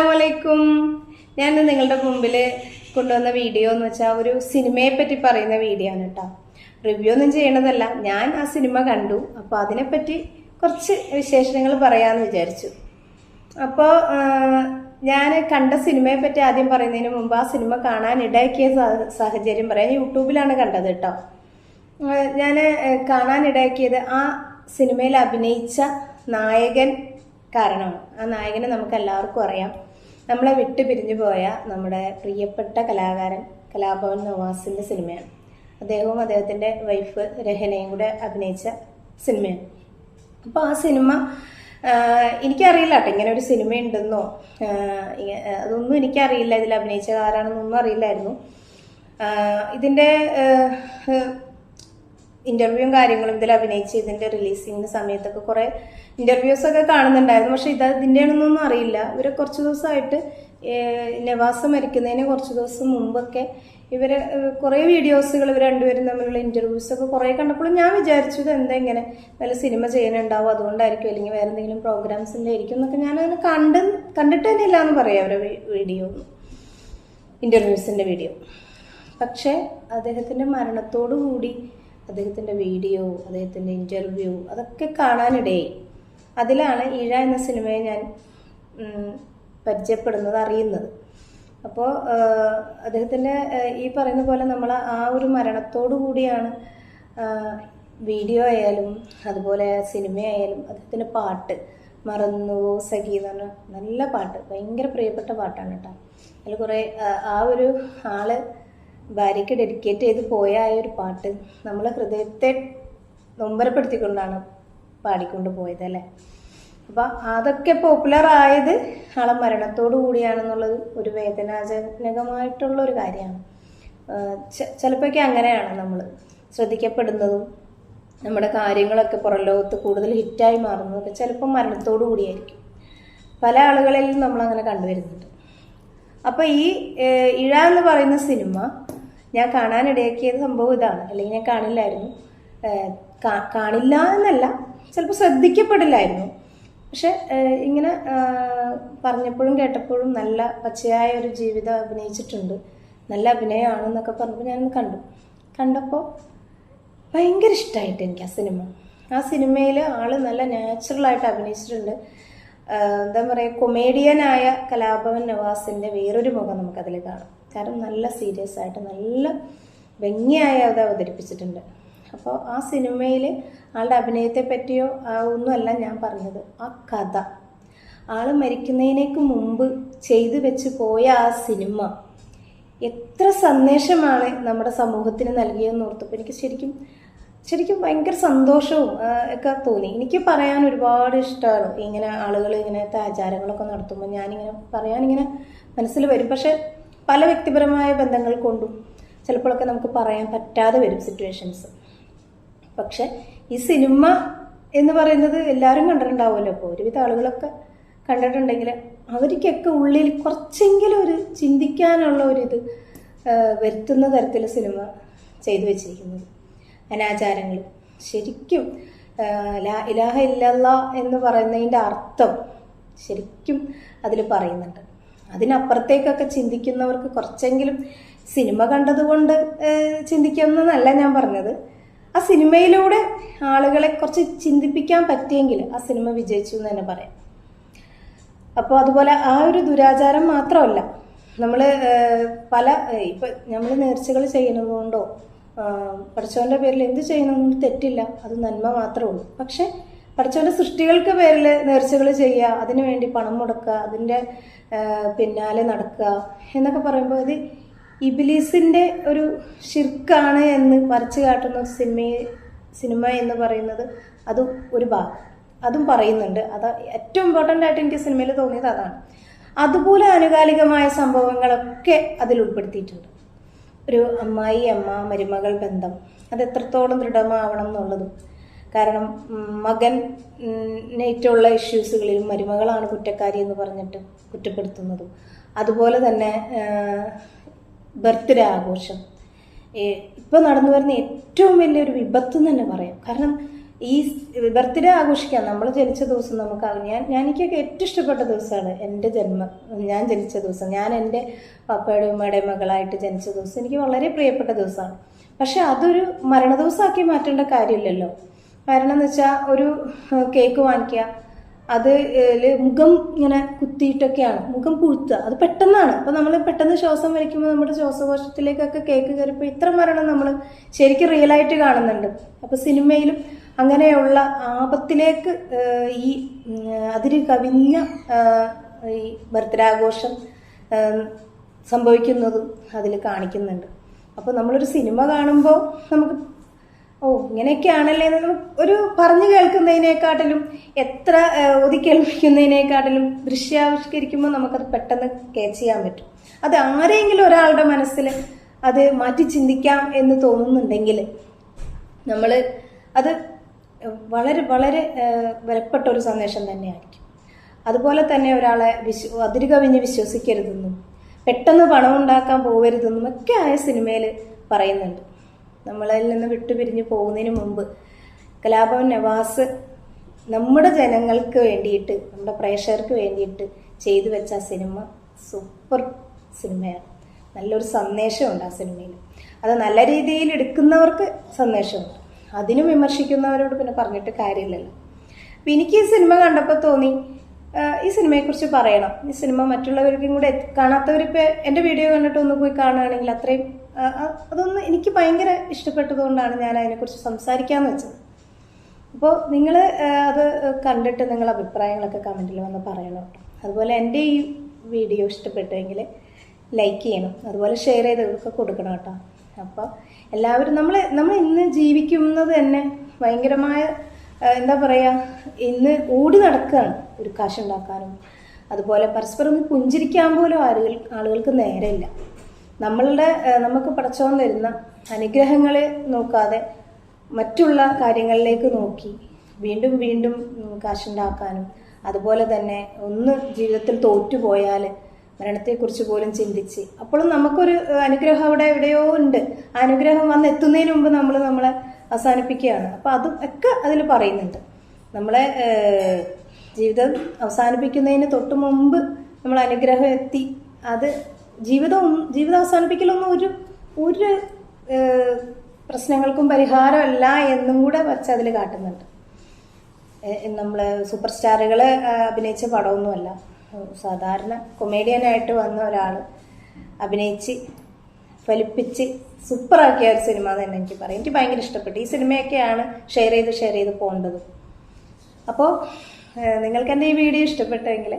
അസ്സലാമലൈക്കും. ഞാൻ നിങ്ങളുടെ മുമ്പിൽ കൊണ്ടുവന്ന വീഡിയോ എന്ന് വെച്ചാൽ ഒരു സിനിമയെ പറ്റി പറയുന്ന വീഡിയോ ആണ് കേട്ടോ റിവ്യൂ ഒന്നും ചെയ്യണതല്ല. ഞാൻ ആ സിനിമ കണ്ടു. അപ്പോൾ അതിനെപ്പറ്റി കുറച്ച് വിശേഷണങ്ങൾ പറയാമെന്ന് വിചാരിച്ചു. അപ്പോൾ ഞാൻ കണ്ട സിനിമയെ പറ്റി ആദ്യം പറയുന്നതിന് മുമ്പ് ആ സിനിമ കാണാൻ ഇടയാക്കിയ സാഹചര്യം പറയാം. യൂട്യൂബിലാണ് കണ്ടത് കേട്ടോ ഞാൻ കാണാൻ ഇടയാക്കിയത് ആ സിനിമയിൽ അഭിനയിച്ച നായകൻ കാരണമാണ്. ആ നായകനെ നമുക്ക് എല്ലാവർക്കും അറിയാം. നമ്മളെ വിട്ടു പിരിഞ്ഞു പോയ നമ്മുടെ പ്രിയപ്പെട്ട കലാകാരൻ കലാഭവൻ നവാസിന്റെ സിനിമയാണ്. അദ്ദേഹവും അദ്ദേഹത്തിന്റെ വൈഫ് രഹനയും കൂടെ അഭിനയിച്ച സിനിമയാണ്. അപ്പോൾ ആ സിനിമ എനിക്കറിയില്ല കേട്ടോ ഇങ്ങനെ ഒരു സിനിമ ഉണ്ടെന്നോ അതൊന്നും എനിക്കറിയില്ല ഇതിൽ അഭിനയിച്ച ആരാണെന്നൊന്നും അറിയില്ലായിരുന്നു. ഇതിന്റെ ഇന്റർവ്യൂവും കാര്യങ്ങളും ഇതിൽ അഭിനയിച്ച് ഇതിന്റെ റിലീസിംഗിന് സമയത്തൊക്കെ കുറെ ഇന്റർവ്യൂസ് ഒക്കെ കാണുന്നുണ്ടായിരുന്നു. പക്ഷെ ഇത് ഇതിന്റെയാണെന്നൊന്നും അറിയില്ല. ഇവരെ കുറച്ച് ദിവസമായിട്ട് നവാസ് മരിക്കുന്നതിന് കുറച്ച് ദിവസം മുമ്പൊക്കെ ഇവർ കുറേ വീഡിയോസുകൾ ഇവർ രണ്ടുപേരും തമ്മിലുള്ള ഇന്റർവ്യൂസ് ഒക്കെ കുറേ കണ്ടപ്പോൾ ഞാൻ വിചാരിച്ചു ഇത് എന്താ ഇങ്ങനെ നല്ല സിനിമ ചെയ്യാനുണ്ടാവും അതുകൊണ്ടായിരിക്കും അല്ലെങ്കിൽ വേറെ എന്തെങ്കിലും പ്രോഗ്രാംസിന്റെ ആയിരിക്കും എന്നൊക്കെ ഞാൻ അതിന് കണ്ട് കണ്ടിട്ട് തന്നെ ഇല്ല എന്ന് പറയാം അവരുടെ വീഡിയോ ഇന്റർവ്യൂസിന്റെ വീഡിയോ പക്ഷേ അദ്ദേഹത്തിന്റെ മരണത്തോടു കൂടി അദ്ദേഹത്തിന്റെ വീഡിയോ അദ്ദേഹത്തിന്റെ ഇന്റർവ്യൂ അതൊക്കെ കാണാനിടയായി. അതിലാണ് ഇഴ എന്ന സിനിമയെ ഞാൻ പരിചയപ്പെടുന്നത് അറിയുന്നത്. അപ്പോൾ അദ്ദേഹത്തിന്റെ ഈ പറയുന്ന പോലെ നമ്മൾ ആ ഒരു മരണത്തോടു കൂടിയാണ് വീഡിയോ ആയാലും അതുപോലെ സിനിമയായാലും അദ്ദേഹത്തിന്റെ പാട്ട് മറന്നു സഖി എന്ന് പറഞ്ഞ നല്ല പാട്ട് ഭയങ്കര പ്രിയപ്പെട്ട പാട്ടാണ് കേട്ടോ. അതിൽ കുറേ ആ ഒരു ആൾ ഭാര്യയ്ക്ക് ഡെഡിക്കേറ്റ് ചെയ്ത് പോയ ആ ഒരു പാട്ട് നമ്മളെ ഹൃദയത്തെ നൊമ്പരപ്പെടുത്തിക്കൊണ്ടാണ് പാടിക്കൊണ്ട് പോയത് അല്ലേ? അപ്പൊ അതൊക്കെ പോപ്പുലർ ആയത് ആളെ മരണത്തോടു കൂടിയാണെന്നുള്ളത് ഒരു വേദനാജനകമായിട്ടുള്ള ഒരു കാര്യമാണ്. ചിലപ്പോഴൊക്കെ അങ്ങനെയാണ് നമ്മൾ ശ്രദ്ധിക്കപ്പെടുന്നതും നമ്മുടെ കാര്യങ്ങളൊക്കെ പുറം ലോകത്ത് കൂടുതൽ ഹിറ്റായി മാറുന്നതൊക്കെ ചിലപ്പോൾ മരണത്തോടു കൂടിയായിരിക്കും. പല ആളുകളിലും നമ്മളങ്ങനെ കണ്ടുവരുന്നുണ്ട്. അപ്പോൾ ഈ ഇഴ എന്ന് പറയുന്ന സിനിമ ഞാൻ കാണാനിടയാക്കിയത് സംഭവം ഇതാണ്. അല്ലെങ്കിൽ ഞാൻ കാണില്ലായിരുന്നു. കാണില്ല എന്നല്ല ചിലപ്പോൾ ശ്രദ്ധിക്കപ്പെടില്ലായിരുന്നു. പക്ഷെ ഇങ്ങനെ പറഞ്ഞപ്പോഴും കേട്ടപ്പോഴും നല്ല പച്ചയായ ഒരു ജീവിതം അഭിനയിച്ചിട്ടുണ്ട്. നല്ല അഭിനയമാണെന്നൊക്കെ പറഞ്ഞപ്പോൾ ഞാനൊന്ന് കണ്ടു. കണ്ടപ്പോൾ ഭയങ്കര ഇഷ്ടമായിട്ട് എനിക്ക് ആ സിനിമ. ആ സിനിമയിൽ ആൾ നല്ല നാച്ചുറലായിട്ട് അഭിനയിച്ചിട്ടുണ്ട്. എന്താ പറയുക കൊമേഡിയനായ കലാഭവൻ നവാസിന്റെ വേറൊരു മുഖം നമുക്കതിൽ കാണാം. കാരണം നല്ല സീരിയസ് ആയിട്ട് നല്ല ഭംഗിയായി അത് അവതരിപ്പിച്ചിട്ടുണ്ട്. അപ്പോൾ ആ സിനിമയിൽ ആളുടെ അഭിനയത്തെ പറ്റിയോ ഒന്നുമല്ല ഞാൻ പറഞ്ഞത്. ആ കഥ. ആൾ മരിക്കുന്നതിനേക്ക് മുമ്പ് ചെയ്തു വെച്ച് പോയ ആ സിനിമ എത്ര സന്ദേശമാണ് നമ്മുടെ സമൂഹത്തിന് നൽകിയതെന്ന് ഓർത്തപ്പോൾ എനിക്ക് ശരിക്കും ശരിക്കും ഭയങ്കര സന്തോഷവും ഒക്കെ തോന്നി. എനിക്ക് പറയാൻ ഒരുപാട് ഇഷ്ടമാണ് ഇങ്ങനെ ആളുകൾ ഇങ്ങനത്തെ ആചാരങ്ങളൊക്കെ നടത്തുമ്പോൾ ഞാനിങ്ങനെ പറയാനിങ്ങനെ മനസ്സിൽ വരും. പക്ഷെ പല വ്യക്തിപരമായ ബന്ധങ്ങൾ കൊണ്ടും ചിലപ്പോഴൊക്കെ നമുക്ക് പറയാൻ പറ്റാതെ വരും സിറ്റുവേഷൻസ് പക്ഷെ ഈ സിനിമ എന്ന് പറയുന്നത് എല്ലാവരും കണ്ടിട്ടുണ്ടാവുമല്ലോ. അപ്പോൾ ഒരുവിധ ആളുകളൊക്കെ കണ്ടിട്ടുണ്ടെങ്കിൽ അവർക്കൊക്കെ ഉള്ളിൽ കുറച്ചെങ്കിലും ഒരു ചിന്തിക്കാനുള്ള ഒരിത് വരുത്തുന്ന തരത്തിൽ സിനിമ ചെയ്തു വെച്ചിരിക്കുന്നത്. അനാചാരങ്ങൾ ശരിക്കും ഇലാഹ ഇല്ലല്ല എന്ന് പറയുന്നതിന്റെ അർത്ഥം ശരിക്കും അതിൽ പറയുന്നുണ്ട്. അതിനപ്പുറത്തേക്കൊക്കെ ചിന്തിക്കുന്നവർക്ക് കുറച്ചെങ്കിലും സിനിമ കണ്ടതുകൊണ്ട് ചിന്തിക്കുന്നതല്ല ഞാൻ പറഞ്ഞത്. ആ സിനിമയിലൂടെ ആളുകളെ കുറച്ച് ചിന്തിപ്പിക്കാൻ പറ്റിയെങ്കിൽ ആ സിനിമ വിജയിച്ചു എന്ന് തന്നെ പറയാം. അപ്പോൾ അതുപോലെ ആ ഒരു ദുരാചാരം മാത്രമല്ല നമ്മൾ പല ഇപ്പം നമ്മൾ നേർച്ചകൾ ചെയ്യുന്നതുകൊണ്ടോ പഠിച്ചവന്റെ പേരിൽ എന്ത് ചെയ്യുന്നതുകൊണ്ട് തെറ്റില്ല. അത് നന്മ മാത്രമേ ഉള്ളൂ. പക്ഷെ പഠിച്ചവന്റെ സൃഷ്ടികൾക്ക് പേരിൽ നേർച്ചകൾ ചെയ്യുക അതിനു വേണ്ടി പണം മുടക്കുക അതിന്റെ പിന്നാലെ നടക്കുക എന്നൊക്കെ പറയുമ്പോൾ ഇത് ഇബിലീസിന്റെ ഒരു ഷിർക്കാണ് എന്ന് വരച്ചു കാട്ടുന്ന സിനിമ സിനിമ എന്ന് പറയുന്നത് അത് ഒരു ഭാഗം. അതും പറയുന്നുണ്ട്. അത് ഏറ്റവും ഇമ്പോർട്ടന്റ് ആയിട്ട് എനിക്ക് സിനിമയിൽ തോന്നിയത് അതാണ്. അതുപോലെ ആനുകാലികമായ സംഭവങ്ങളൊക്കെ അതിൽ ഉൾപ്പെടുത്തിയിട്ടുണ്ട്. ഒരു അമ്മായി അമ്മ മരുമകൾ ബന്ധം അത് എത്രത്തോളം ദൃഢമാവണം എന്നുള്ളതും കാരണം മകൻ നേറ്റുള്ള ഇഷ്യൂസുകളിൽ മരുമകളാണ് കുറ്റക്കാരി എന്ന് പറഞ്ഞിട്ട് കുറ്റപ്പെടുത്തുന്നതും. അതുപോലെ തന്നെ ബർത്ത്ഡേ ആഘോഷം. ഇപ്പോൾ നടന്നു വരുന്ന ഏറ്റവും വലിയൊരു വിപത്ത് എന്ന് തന്നെ പറയാം. കാരണം ഈ ബർത്ത്ഡേ ആഘോഷിക്കാം. നമ്മൾ ജനിച്ച ദിവസം നമുക്ക് ഞാൻ ഞാൻ എനിക്കൊക്കെ ഏറ്റവും ഇഷ്ടപ്പെട്ട ദിവസമാണ് എന്റെ ജന്മം. ഞാൻ ജനിച്ച ദിവസം. ഞാൻ എന്റെ പപ്പയുടെ ഉമ്മയുടെ മകളായിട്ട് ജനിച്ച ദിവസം എനിക്ക് വളരെ പ്രിയപ്പെട്ട ദിവസമാണ്. പക്ഷെ അതൊരു മരണ ദിവസമാക്കി മാറ്റേണ്ട കാര്യമില്ലല്ലോ. കാരണം എന്ന് വെച്ചാൽ ഒരു കേക്ക് വാങ്ങിക്കുക. അത് മുഖം ഇങ്ങനെ കുത്തിയിട്ടൊക്കെയാണ്. മുഖം പുഴുത്തുക അത് പെട്ടെന്നാണ്. അപ്പോൾ നമ്മൾ പെട്ടെന്ന് ശ്വാസം വലിക്കുമ്പോൾ നമ്മുടെ ശ്വാസകോശത്തിലേക്കൊക്കെ കേക്ക് കയറിപ്പോൾ ഇത്ര മരണം നമ്മൾ ശരിക്കും റിയലായിട്ട് കാണുന്നുണ്ട്. അപ്പോൾ സിനിമയിലും അങ്ങനെയുള്ള ആപത്തിലേക്ക് ഈ അതിരി കവിഞ്ഞ ഈ ഭർത്തരാഘോഷം സംഭവിക്കുന്നതും അതിൽ കാണിക്കുന്നുണ്ട്. അപ്പോൾ നമ്മളൊരു സിനിമ കാണുമ്പോൾ നമുക്ക് ഓ ഇങ്ങനെയൊക്കെയാണല്ലേ ഒരു പറഞ്ഞു കേൾക്കുന്നതിനേക്കാട്ടിലും എത്ര ഒതുക്കേൽപ്പിക്കുന്നതിനേക്കാട്ടിലും ദൃശ്യാവിഷ്കരിക്കുമ്പോൾ നമുക്കത് പെട്ടെന്ന് കേച്ച് ചെയ്യാൻ പറ്റും. അത് ആരെങ്കിലും ഒരാളുടെ മനസ്സിൽ അത് മാറ്റി ചിന്തിക്കാം എന്ന് തോന്നുന്നുണ്ടെങ്കിൽ നമ്മൾ അത് വളരെ വളരെ വിലപ്പെട്ട ഒരു സന്ദേശം തന്നെയായിരിക്കും. അതുപോലെ തന്നെ ഒരാളെ വിശ്വ അതിര് കവിഞ്ഞ് വിശ്വസിക്കരുതെന്നും പെട്ടെന്ന് പണമുണ്ടാക്കാൻ പോകരുതെന്നും ഒക്കെ ആയ സിനിമയിൽ പറയുന്നുണ്ട്. നമ്മളതിൽ നിന്ന് വിട്ടുപിരിഞ്ഞ് പോകുന്നതിന് മുമ്പ് കലാഭവൻ നവാസ് നമ്മുടെ ജനങ്ങൾക്ക് വേണ്ടിയിട്ട് നമ്മുടെ പ്രേക്ഷകർക്ക് വേണ്ടിയിട്ട് ചെയ്തു വെച്ച സിനിമ സൂപ്പർ സിനിമയാണ്. നല്ലൊരു സന്ദേശമുണ്ട് ആ സിനിമയിൽ. അത് നല്ല രീതിയിൽ എടുക്കുന്നവർക്ക് സന്ദേശമുണ്ട്. അതിനും വിമർശിക്കുന്നവരോട് പിന്നെ പറഞ്ഞിട്ട് കാര്യമില്ലല്ലോ. അപ്പം എനിക്ക് ഈ സിനിമ കണ്ടപ്പോൾ തോന്നി ഈ സിനിമയെക്കുറിച്ച് പറയണം. ഈ സിനിമ മറ്റുള്ളവർക്കും കൂടെ കാണാത്തവരിപ്പോൾ എന്റെ വീഡിയോ കണ്ടിട്ട് ഒന്ന് പോയി കാണുകയാണെങ്കിൽ അത്രയും അതൊന്ന് എനിക്ക് ഭയങ്കര ഇഷ്ടപ്പെട്ടതുകൊണ്ടാണ് ഞാൻ അതിനെക്കുറിച്ച് സംസാരിക്കാമെന്ന് വെച്ചത്. അപ്പോൾ നിങ്ങൾ അത് കണ്ടിട്ട് നിങ്ങളുടെ അഭിപ്രായങ്ങളൊക്കെ കമന്റിൽ വന്ന് പറയണം. അതുപോലെ എന്റെ ഈ വീഡിയോ ഇഷ്ടപ്പെട്ടുവെങ്കിൽ ലൈക്ക് ചെയ്യണം. അതുപോലെ ഷെയർ ചെയ്തൊക്കെ കൊടുക്കണം കേട്ടോ. അപ്പോൾ എല്ലാവരും നമ്മൾ നമ്മൾ ഇന്ന് ജീവിക്കുന്നത് തന്നെ ഭയങ്കരമായ എന്താ പറയുക ഇന്ന് ഓടി നടക്കുകയാണ് ഒരു കാശുണ്ടാക്കാനും. അതുപോലെ പരസ്പരം ഒന്ന് പുഞ്ചിരിക്കാൻ പോലും ആളുകൾ ആളുകൾക്ക് നേരമില്ല. നമ്മളുടെ നമുക്ക് പടച്ചോൻ തരുന്ന അനുഗ്രഹങ്ങളെ നോക്കാതെ മറ്റുള്ള കാര്യങ്ങളിലേക്ക് നോക്കി വീണ്ടും വീണ്ടും കാശുണ്ടാക്കാനും അതുപോലെ തന്നെ ഒന്ന് ജീവിതത്തിൽ തോറ്റുപോയാൽ മരണത്തെക്കുറിച്ച് പോലും ചിന്തിച്ച്. അപ്പോഴും നമുക്കൊരു അനുഗ്രഹം അവിടെ എവിടെയോ ഉണ്ട്. ആ അനുഗ്രഹം വന്ന് എത്തുന്നതിന് മുമ്പ് നമ്മൾ നമ്മളെ അവസാനിപ്പിക്കുകയാണ്. അപ്പോൾ അതും ഒക്കെ അതിൽ പറയുന്നുണ്ട്. നമ്മളെ ജീവിതം അവസാനിപ്പിക്കുന്നതിന് തൊട്ട് മുമ്പ് നമ്മൾ അനുഗ്രഹം എത്തി. അത് ജീവിതം ജീവിതം അവസാനിപ്പിക്കലൊന്നും ഒരു ഒരു പ്രശ്നങ്ങൾക്കും പരിഹാരമല്ല എന്നും കൂടെ അതിൽ കാട്ടുന്നുണ്ട്. നമ്മൾ സൂപ്പർ സ്റ്റാറുകൾ അഭിനയിച്ച പടമൊന്നുമല്ല. സാധാരണ കൊമേഡിയനായിട്ട് വന്ന ഒരാൾ അഭിനയിച്ച് ഫലിപ്പിച്ച് സൂപ്പറാക്കിയ ഒരു സിനിമ തന്നെ എനിക്ക് പറയാം. എനിക്ക് ഭയങ്കര ഇഷ്ടപ്പെട്ടു. ഈ സിനിമയൊക്കെയാണ് ഷെയർ ചെയ്ത് ഷെയർ ചെയ്ത് പോകേണ്ടത് അപ്പോൾ നിങ്ങൾക്ക് എന്റെ ഈ വീഡിയോ ഇഷ്ടപ്പെട്ടെങ്കിൽ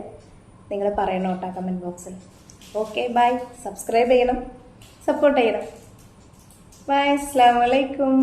നിങ്ങൾ പറയണം കേട്ടോ കമന്റ് ബോക്സിൽ? ഓക്കെ ബൈ സബ്സ്ക്രൈബ് ചെയ്യണം. സപ്പോർട്ട് ചെയ്യണം. ബൈ അസ്സാം വലൈക്കും